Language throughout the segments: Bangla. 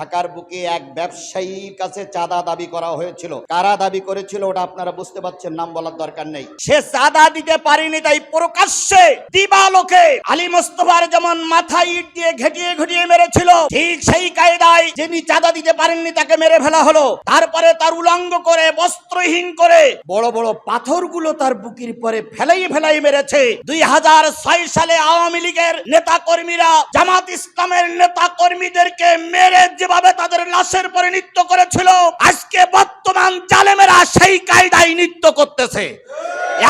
ঢাকার বুকে এক ব্যবসায়ীর কাছে চাঁদা দাবি করা হয়েছিল। কারা দাবি করেছিল ওটা আপনারা বুঝতে পারছেন, নাম বলার দরকার নেই। সে চাঁদা দিতে পারেনি তাই প্রকাশ্যে দিবালোকে আলী মোস্তফার যেমন মাথায় ইট দিয়ে ঘেটিয়ে ঘটিয়ে মেরেছিল, ঠিক সেই কায়দায় যিনি চাঁদা দিতে পারেননি তাকে মেরে ফেলা হলো। তারপরে তার উলঙ্গ করে, বস্ত্রহীন করে বড় বড় পাথরগুলো তার বুকির পরে ফেলাই ফেলাই মেরেছে। দুই হাজার ছয় সালে আওয়ামী লীগের নেতা কর্মীরা জামাত ইসলামের নেতা কর্মীদেরকে মেরে যেভাবে তাদের লাশের পরে নৃত্য করেছিল, আজকে বর্তমান জালেমেরা সেই কায়দায় নৃত্য করতেছে।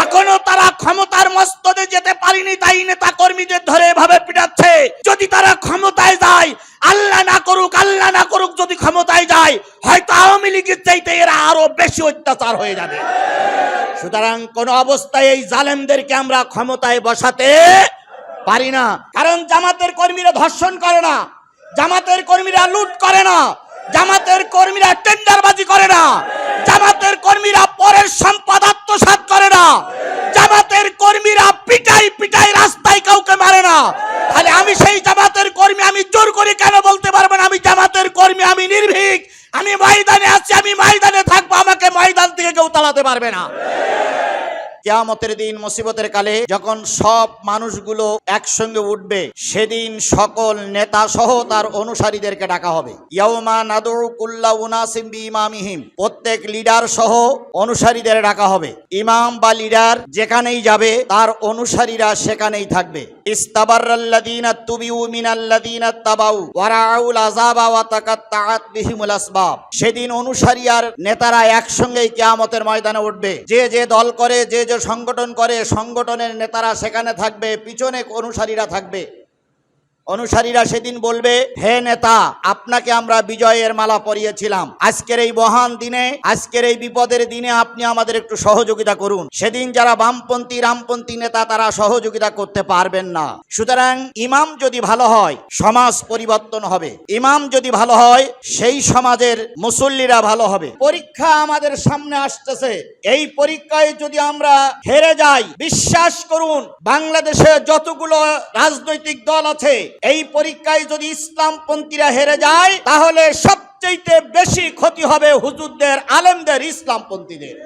এখনও তারা ক্ষমতার মস্তদে যেতে পারেনি, তাই নেতা কর্মীদের ধরে এভাবে পিটাচ্ছে। যদি তারা ক্ষমতায় যায়, আল্লাহ না করুক, আল্লাহ না করুক যদি ক্ষমতায় যায়, হয়তো আওয়ামী লীগের চাইতে এরা আরও বেশি অত্যাচার হয়ে যাবে। সুতরাং কোন অবস্থায় এই জালেমদেরকে আমরা ক্ষমতায় বসাতে পারি না। কারণ জামাতের কর্মীরা ধর্ষণ করে না। জামাতের কর্মীরা লুট করে না, জামাতের কর্মীরা টেন্ডারবাজি করে না, জামাতের কর্মীরা পরের সম্পদ আত্মসাৎ করে না, জামাতের কর্মীরা পিটাই পিটাই রাস্তায় কাউকে মারে না। তাহলে আমি সেই জামাতের কর্মী আমি জোর করে কেন বলতে পারব না? আমি জামাতের কর্মী, আমি নির্ভীক, আমি ময়দানে আছি, আমি ময়দানে থাকব, আমাকে ময়দান থেকে কেউ তাড়াতে পারবে না। কেয়ামতের দিন, মুসিবতের কালে যখন সব মানুষগুলো একসঙ্গে উঠবে, সেদিন সকল নেতা সহ তার অনুসারীদেরকে ডাকা হবে। প্রত্যেক লিডার সহ অনুসারীদের ডাকা হবে। ইমাম বা লিডার যেখানেই যাবে, তার অনুসারীরা সেখানেই থাকবে। সেদিন অনুসারী আর নেতারা একসঙ্গেই কিয়ামতের ময়দানে উঠবে। যে যে দল করে, যে যে সংগঠন করে সংগঠনের নেতারা সেখানে থাকবে পিছনে অনুসারীরা থাকবে। অনুসারীরা সেদিন বলবে, হে নেতা, আপনাকে আমরা বিজয়ের মালা পরিয়েছিলাম। আজকের এই মহান দিনে, আজকের এই বিপদের দিনে আপনি আমাদের একটু সহযোগিতা করুন। সেদিন যারা বামপন্থী, রামপন্থী নেতা, তারা সহযোগিতা করতে পারবেন না। সুতরাং ইমাম যদি ভালো হয়, সমাজ পরিবর্তন হবে। ইমাম যদি ভালো হয়, সেই সমাজের মুসল্লিরা ভালো হবে। পরীক্ষা আমাদের সামনে আসতেছে। এই পরীক্ষায় যদি আমরা হেরে যাই, বিশ্বাস করুন, বাংলাদেশে যতগুলো রাজনৈতিক দল আছে এই পরীক্ষায় যদি ইসলামপন্থীরা হেরে যায়, তাহলে সবচেয়ে বেশি ক্ষতি হবে হুজুরদের, আলেমদের ইসলামপন্থীদের।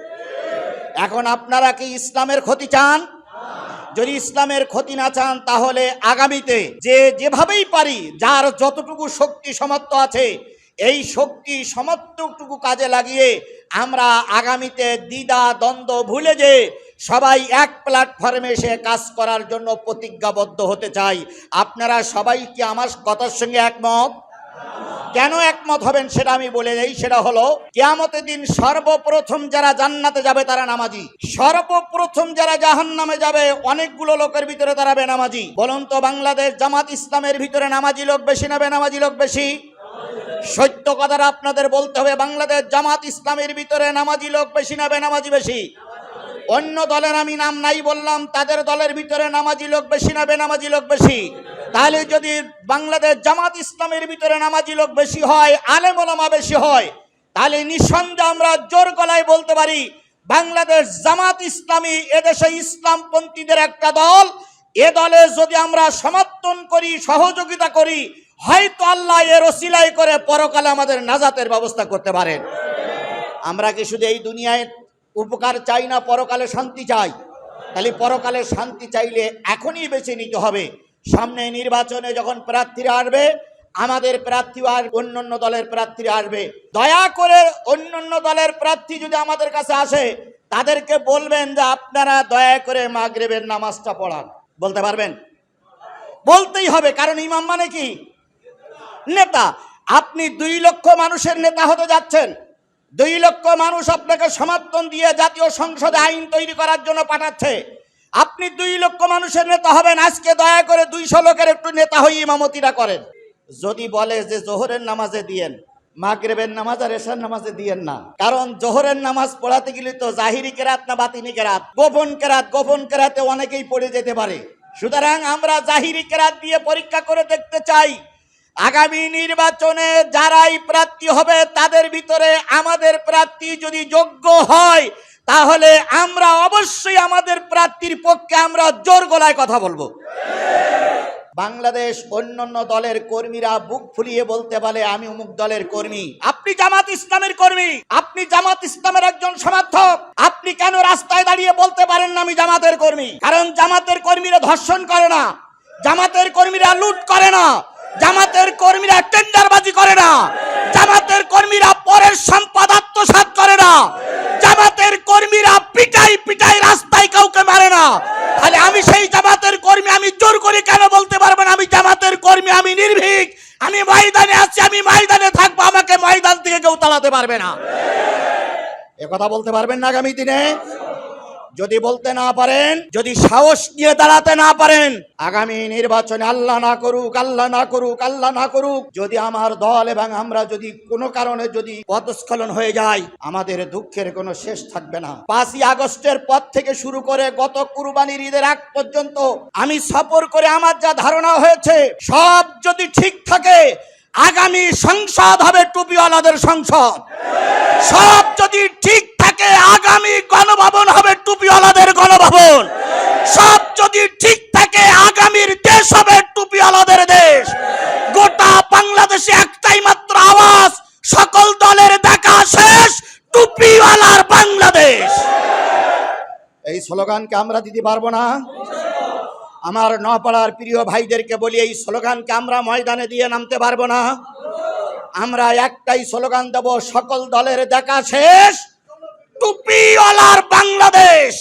এখন আপনারা কি ইসলামের ক্ষতি চান? যদি ইসলামের ক্ষতি না চান, তাহলে আগামীতে যে যেভাবেই পারি, যার যতটুকু শক্তি সমর্থ আছে, এই শক্তি সমর্থকটুকু কাজে লাগিয়ে আমরা আগামীতে দ্বিধা, দ্বন্দ্ব ভুলে যে সবাই এক প্ল্যাটফর্মে এসে কাজ করার জন্য প্রতিজ্ঞাবদ্ধ হতে চাই। আপনারা সবাই কি আমার কথার সঙ্গে একমত? কেন একমত হবেন সেটা আমি বলে দেই, সেটা হলো, কেয়ামতের দিন সর্বপ্রথম যারা জান্নাতে যাবে তারা নামাজি। সর্বপ্রথম যারা জাহান নামে যাবে, অনেকগুলো লোকের ভিতরে তারা বেনামাজি। বলুন তো, বাংলাদেশ জামাত ইসলামের ভিতরে নামাজি লোক বেশি না বেনামাজি লোক বেশি? সত্য কথাটা আপনাদের বলতে হবে, বাংলাদেশ জামাত ইসলামের ভিতরে নামাজি লোক বেশি না বেনামাজি বেশি? অন্য দলের আমি নাম নাই বললাম, তাদের দলের ভিতরে নামাজি লোক বেশি না, বেনামাজি লোক বেশি। তাহলে যদি বাংলাদেশ জামাত ইসলামের ভিতরে নামাজি লোক বেশি হয়, আলেম ওলামা বেশি হয়, তাহলে নিঃসন্দেহে আমরা জোর গলায় বলতে পারি, বাংলাদেশ জামাত ইসলামী এদেশে ইসলামপন্থীদের একটা দল। এ দলে যদি আমরা সমর্থন করি, সহযোগিতা করি, হয়তো আল্লাহ এর ওসিলাই করে পরকালে আমাদের নাজাতের ব্যবস্থা করতে পারেন। আমরা কি শুধু এই দুনিয়ায় উপকার চাই না, পরকালে শান্তি চাই। তাহলে পরকালে শান্তি চাইলে এখনই বেছে নিতে হবে। সামনে নির্বাচনে যখন প্রার্থীরা আসবে, আমাদের প্রার্থী আর অন্যান্য দলের প্রার্থীরা আসবে। দয়া করে অন্যান্য দলের প্রার্থী যদি আমাদের কাছে আসে, তাদেরকে বলবেন যে আপনারা দয়া করে মাগরেবের নামাজটা পড়ান। বলতে পারবেন? বলতেই হবে, কারণ ইমাম মানে কি? নেতা। আপনি দুই লক্ষ মানুষের নেতা হতে যাচ্ছেন। দুই লক্ষ মানুষ আপনাকে সমর্থন দিয়ে জাতীয় সংসদে আইন তৈরি করার জন্য পাঠাচ্ছে। আপনি দুই লক্ষ মানুষের নেতা হবেন, আজকে দয়া করে দুইশো লোকের একটু নেতা হয়ে ইমামতিরা করেন। যদি বলে যে জোহরের নামাজে দিয়েন, মাগরেবের নামাজ আর এশার নামাজে দিয়েন না। কারণ জোহরের নামাজ পড়াতে গেলে তো জাহিরি কেরাত না বাতিনি কেরাত। গোপন কেরাত, গোপন কেরাতে অনেকেই পড়ে যেতে পারে। সুতরাং আমরা জাহিরি কেরাত দিয়ে পরীক্ষা করে দেখতে চাই আগামী নির্বাচনে যারাই প্রার্থী হবে, তাদের ভিতরে আমাদের প্রার্থী যদি যোগ্য হয়, তাহলে আমরা অবশ্যই আমাদের প্রার্থীর পক্ষে আমরা জোর গলায় কথা বলব। বাংলাদেশ অন্যান্য দলের কর্মীরা বুক ফুলিয়ে বলতে পারে আমি অমুক দলের কর্মী। আপনি জামাত ইসলামের কর্মী, আপনি জামাত ইসলামের একজন সমর্থক। আপনি কেন রাস্তায় দাঁড়িয়ে বলতে পারেন না, আমি জামাতের কর্মী কারণ জামাতের কর্মীরা ধর্ষণ করে না, জামাতের কর্মীরা লুট করে না। জামাতের কর্মীরা টেন্ডারবাজি করে না। জামাতের কর্মীরা পরের সম্পদ আত্মসাৎ করে না। জামাতের কর্মীরা পিটাই পিটাই রাস্তায় কাউকে মারে না। তাহলে আমি সেই জামাতের কর্মী আমি জোর করে কেন বলতে পারব না? আমি জামাতের কর্মী, আমি নির্ভীক। আমি ময়দানে আছি, আমি ময়দানে থাকব। আমাকে ময়দান থেকে কেউ তাড়াতে পারবে না। এ কথা বলতে পারবেন না আগামী দিনে? যদি বলতে না পারেন, যদি সাহস নিয়ে দাঁড়াতে না পারেন, আগামী নির্বাচনে আল্লাহ না করুক, আল্লাহ না করুক, আল্লাহ না করুক, যদি আমার দল এবং আমরা যদি কোনো কারণে যদি পদস্খলন হয়ে যায় আমাদের দুঃখের কোনো শেষ থাকবে না। পাঁচই আগস্টের পর থেকে শুরু করে গত কুরবানির ঈদের আগ পর্যন্ত আমি সফর করে আমার যা ধারণা হয়েছে, সব যদি ঠিক থাকে, আগামী সংসদ হবে টুপিওয়ালাদের সংসদ। সব যদি ঠিক থাকে, আগামী গণভবন হবে টুপিওয়ালাদের গণভবন। সব যদি ঠিক থাকে, আগামীর দেশ হবে টুপিওয়ালাদের দেশ। গোটা বাংলাদেশে একটাই মাত্র আওয়াজ, সকল দলের দেখা শেষ, টুপিওয়ালার বাংলাদেশ। এই স্লোগানকে আমরা দিতে পারব না। আমার নপাড়ার প্রিয় ভাইদেরকে বলি, এই স্লোগানকে আমরা ময়দানে দিয়ে নামতে পারব না। আমরা একটাই স্লোগান দেব, সকল দলের দেখা শেষ টুপিওয়ালার বাংলাদেশ।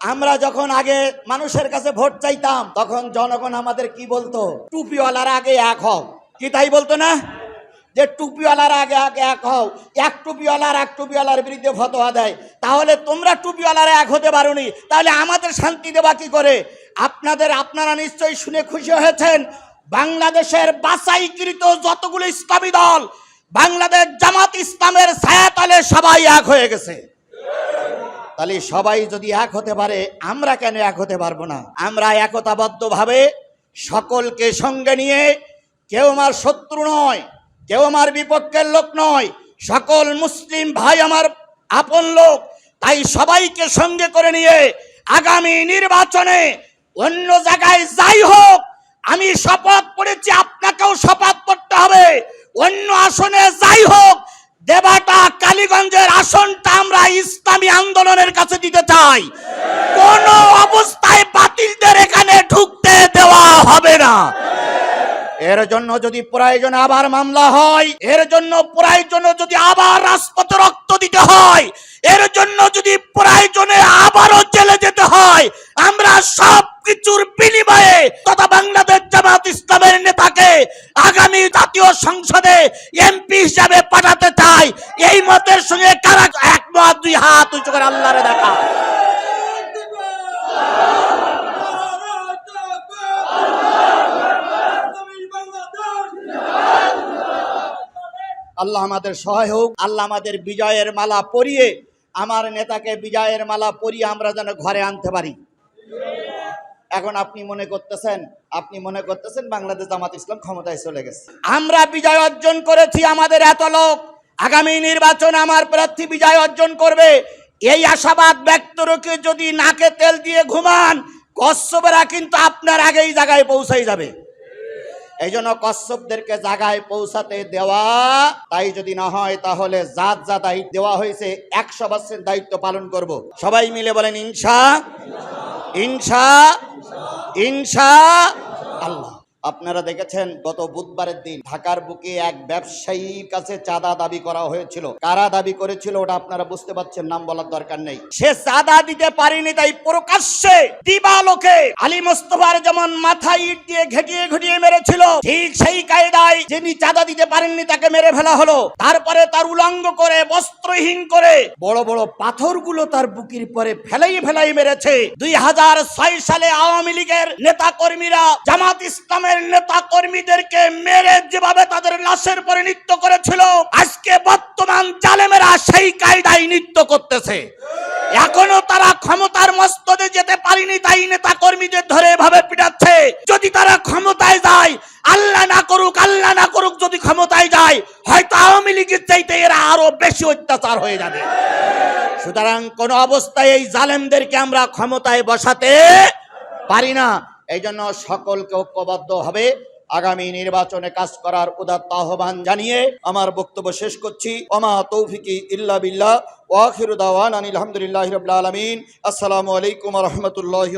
আমরা যখন আগে মানুষের কাছে ভোট চাইতাম, তখন জনগণ আমাদের কি বলতো? টুপিওয়ালার আগে এক হও। কি তাই বলতো না? যে টুপিওয়ালার আগে আগে এক হও। এক টুপিওয়ালার এক টুপিওয়ালার বিরুদ্ধে ফতোয়া দেয়। তাহলে তোমরা টুপিওয়ালার এক হতে পারোনি। তাহলে আমাদের শান্তি দেবা কি করে? আপনাদের আপনারা নিশ্চয়ই শুনে খুশি হয়েছেন, বাংলাদেশের বাছাইকৃত যতগুলো ইসলামী দল, বাংলাদেশ জামাত ইসলামের ছায়াতলে সবাই এক হয়ে গেছে। তাহলে সবাই যদি এক হতে পারে, আমরা কেন এক হতে পারব না? আমরা একতাবদ্ধভাবে সকলকে সঙ্গে নিয়ে কেউ আমার শত্রু নয়, কেউ আমার বিপক্ষের লোক নয়, সকল মুসলিম ভাই আমার আপন লোক, তাই সবাইকে সঙ্গে করে নিয়ে আগামী নির্বাচনে অন্য জায়গায় যাই হোক, আমি শপথ করেছি আপনাকেও শপথ করতে হবে। অন্য আসনে যাই হোক দেবাটা কালীগঞ্জের আসনটা আমরা ইসলামী আন্দোলনের কাছে দিতে চাই। কোন অবস্থায় বাতিলদের এখানে ঢুকতে দেওয়া হবে না। এর জন্য যদি প্রয়োজনে আবার মামলা হয়, এর জন্য প্রয়োজনে যদি আবার রাজপথে রক্ত দিতে হয়, এর জন্য যদি প্রয়োজনে আবারও জেলে যেতে হয়, আমরা সব কিছুর বিনিময়ে তথা বাংলাদেশ জামাত ইসলামের নেতাকে আগামী জাতীয় সংসদে এমপি হিসাবে পাঠাতে চাই। এই মতের সঙ্গে কারা একমত? দুই হাত উঁচু করে আল্লাহরে দেখা। আল্লাহ আমাদের সহায় হোক, আল্লাহ আমাদের বিজয়ের মালা পরিয়ে, আমার নেতাকে বিজয়ের মালা পরিয়ে আমরা যেন ঘরে আনতে পারি। এখন আপনি মনে করতেছেন আপনি মনে করতেছেন বাংলাদেশ জামাত ইসলাম ক্ষমতায় চলে গেছে। আমরা বিজয় অর্জন করেছি আমাদের এত লোক আগামী নির্বাচন আমার প্রার্থী বিজয় অর্জন করবে। এই আশাবাদ ব্যক্ত রেখে যদি নাকে তেল দিয়ে ঘুমান কশ্যপেরা কিন্তু আপনার আগেই জায়গায় পৌঁছাই যাবে। এই জন্য কশ্যপদেরকে জায়গায় পৌঁছাতে দেওয়া তাই যদি না হয় তাহলে জাত যা দায়িত্ব দেওয়া হয়েছে একশো পার্সেন্ট দায়িত্ব পালন করব। সবাই মিলে বলেন ইনসা ইনসা আল্লাহ আপনারা দেখেছেন, গত বুধবারের দিন ঢাকার বুকে এক ব্যবসায়ীর কাছে চাঁদা দাবি করা হয়েছিল। কারা দাবি করেছিল ওটা আপনারা বুঝতে পারছেন, নাম বলার দরকার নেই। সে চাঁদা দিতে পারেনি তাই প্রকাশ্যে দিবালোকে আলী মোস্তফার যেমন মাথায় ইট দিয়ে ঘেটিয়ে ঘটিয়ে মেরেছিল, ঠিক সেই কায়দায় যিনি চাঁদা দিতে পারেননি তাকে মেরে ফেলা হলো। তারপরে তার উলঙ্গ করে, বস্ত্রহীন করে বড় বড় পাথরগুলো তার বুকির পরে ফেলাই ফেলাই মেরেছে। দুই হাজার ছয় সালে আওয়ামী লীগের নেতা কর্মীরা জামাত ইসলামের নেতা কর্মীদেরকে মেরে যেভাবে তাদের লাশের পরে নৃত্য করেছিল, আজকে বর্তমান জালেমেরা সেই কায়দায় নৃত্য করতেছে। এখনও তারা ক্ষমতার মস্তদে যেতে পারেনি, তাই নেতা কর্মীদের ধরে এভাবে পিটাচ্ছে। যদি তারা ক্ষমতায় যায়, আল্লাহ না করুক, আল্লাহ না করুক, যদি ক্ষমতায় যায়, হয়তো আওয়ামী লীগের চাইতে এরা আরও বেশি অত্যাচার হয়ে যাবে। সুতরাং কোন অবস্থায় এই জালেমদেরকে আমরা ক্ষমতায় বসাতে পারি না। এই জন্য সকলকে ঐক্যবদ্ধ হবে। আগামী নির্বাচনে কাজ করার উদাত্ত আহ্বান জানিয়ে আমার বক্তব্য শেষ করছি। ওমা তৌফিকি ইল্লা বিল্লাহ ওয়াখির দাওয়ান আনিল আলহামদুলিল্লাহ আসসালামু আলাইকুম রহমতুল্লাহ